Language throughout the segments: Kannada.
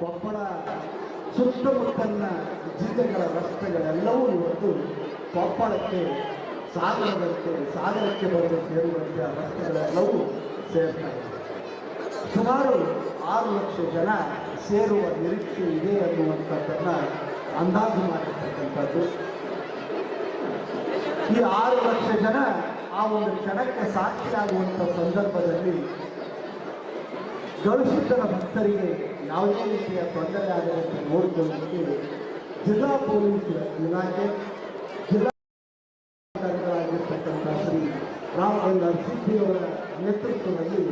ಕೊಪ್ಪಳ ಸುತ್ತಮುತ್ತಲಿನ ಜಿಲ್ಲೆಗಳ ರಸ್ತೆಗಳೆಲ್ಲವೂ ಇವತ್ತು ಕೊಪ್ಪಳಕ್ಕೆ ಸಾಗರದಂತೆ ಸಾಗರಕ್ಕೆ ಬರಲು ಸೇರುವಂತೆ ಆ ರಸ್ತೆಗಳೆಲ್ಲವೂ ಸೇರ್ತಾ ಇದೆ ಸುಮಾರು ಆರು ಲಕ್ಷ ಜನ ಸೇರುವ ನಿರೀಕ್ಷೆ ಇದೆ ಅನ್ನುವಂಥದ್ದನ್ನ ಅಂದಾಜು ಮಾಡಿರ್ತಕ್ಕಂಥದ್ದು. ಈ ಆರು ಲಕ್ಷ ಜನ ಆ ಒಂದು ಕ್ಷಣಕ್ಕೆ ಸಾಕ್ಷಿಯಾಗುವಂಥ ಸಂದರ್ಭದಲ್ಲಿ ಗವಿಸಿದ್ದನ ಭಕ್ತರಿಗೆ ಯಾವುದೇ ರೀತಿಯ ತೊಂದರೆ ಆಗದಂತೆ ನೋಡಿಕೊಳ್ಳಲಿಕ್ಕೆ ಜಿಲ್ಲಾ ಪೊಲೀಸ್ ಇಲಾಖೆ ಜಿಲ್ಲಾ ಶ್ರೀ ರಾಮ್ ನರಸಿಂಹಿಯವರ ನೇತೃತ್ವದಲ್ಲಿ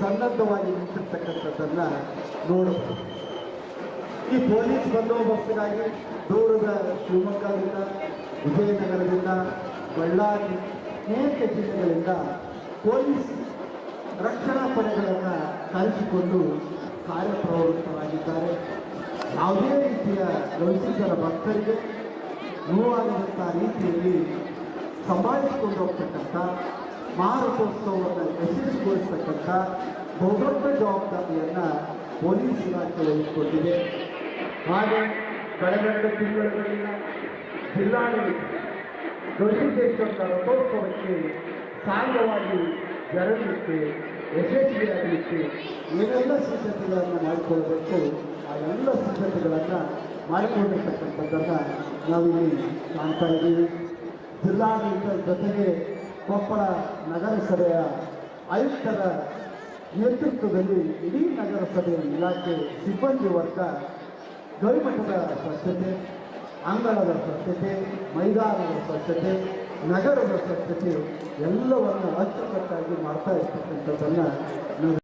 ಸನ್ನದ್ಧವಾಗಿ ನಿಂತಿರ್ತಕ್ಕಂಥದ್ದನ್ನ ನೋಡಬಹುದು. ಈ ಪೊಲೀಸ್ ಬಂದೋಬಸ್ತಿಗಾಗಿ ದೂರದ ಶಿವಮೊಗ್ಗದಿಂದ, ವಿಜಯನಗರದಿಂದ, ಬಳ್ಳಾರಿ, ಅನೇಕ ಜಿಲ್ಲೆಗಳಿಂದ ಪೊಲೀಸ್ ರಕ್ಷಣಾ ಪಡೆಗಳನ್ನು ಕರೆಸಿಕೊಂಡು ಕಾರ್ಯಪ್ರವೃತ್ತರಾಗಿದ್ದಾರೆ. ಯಾವುದೇ ರೀತಿಯ ಗವಿಸಿದ್ದರ ಭಕ್ತರಿಗೆ ನೋವಾಗದಂಥ ರೀತಿಯಲ್ಲಿ ಸಂಭಾಳಿಸಿಕೊಂಡು ಹೋಗ್ತಕ್ಕಂಥ ಮಾರುಕೋತ್ಸವವನ್ನು ಯಶಸ್ವಿಗೊಳಿಸ್ತಕ್ಕಂಥ ಬಹುದೊಡ್ಡ ಜವಾಬ್ದಾರಿಯನ್ನು ಪೊಲೀಸ್ ಇಲಾಖೆ ವಹಿಸಿಕೊಂಡಿದೆ ಹಾಗೆ ಕಳೆದೆರಡು ತಿಂಗಳುಗಳಿಂದ ಜಿಲ್ಲಾಡಳಿತ ಗವಿಸಿದ್ದೇಶ್ವರ ರಥೋತ್ಸವಕ್ಕೆ ಸಾಂಗವಾಗಿ ಜರಗಲಿಕ್ಕೆ ಯಶಸ್ವಿಯಾಗಲಿಕ್ಕೆ ಏನೆಲ್ಲ ಸಿದ್ಧತೆಗಳನ್ನು ಮಾಡಿಕೊಳ್ಬೇಕು. ಆ ಎಲ್ಲ ಸಿದ್ಧತೆಗಳನ್ನು ಮಾಡಿಕೊಂಡಿರ್ತಕ್ಕಂಥದ್ದನ್ನು ನಾವಿಲ್ಲಿ ಕಾಣ್ತಾ ಇದ್ದೀವಿ. ಜಿಲ್ಲಾಡಳಿತ ಜೊತೆಗೆ ಕೊಪ್ಪಳ ನಗರಸಭೆಯ ಆಯುಕ್ತರ ನೇತೃತ್ವದಲ್ಲಿ ಇಡೀ ನಗರಸಭೆಯ ಇಲಾಖೆ ಸಿಬ್ಬಂದಿ ವರ್ಗ, ಗವಿಮಠದ ಸ್ವಚ್ಛತೆ, ಅಂಗಳದ ಸ್ವಚ್ಛತೆ, ಮೈದಾನದ ಸ್ವಚ್ಛತೆ ನಗರದ ಸ್ವಚ್ಛತೆ ಎಲ್ಲವನ್ನು ಅಚ್ಚುಕಟ್ಟಾಗಿ ಮಾಡ್ತಾ ಇರ್ತಕ್ಕಂಥದ್ದನ್ನು